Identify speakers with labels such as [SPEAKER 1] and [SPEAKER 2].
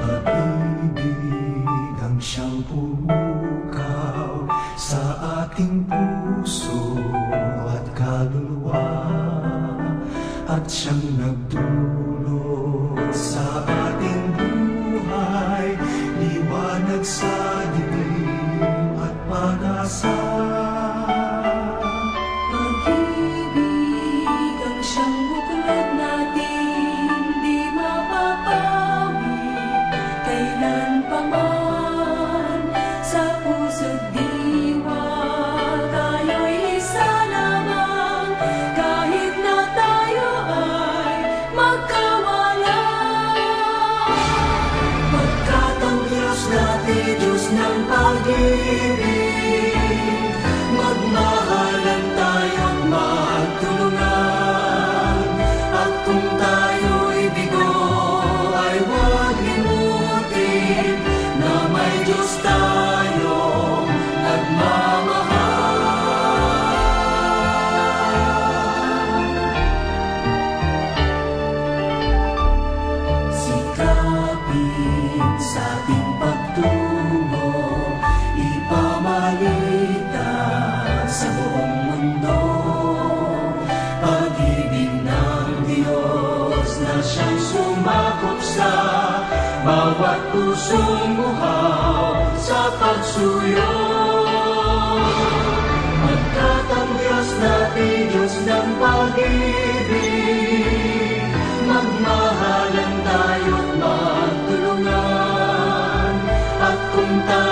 [SPEAKER 1] pag-ibig ang siyang pumukaw sa ating puso at kaluluwa. At siyang nagdulot ng pag-ibig. Magmahalan tayo't magtulungan. At kung tayo'y bigo ay huwag limutin Na may Diyos na siyang sumakop sa Bawat pusong buhaw sa pagsuyo. Pagkat ang Diyos natin, Diyos ng pag-ibig Magmahalan tayo't magtulungan. At kung tayo'y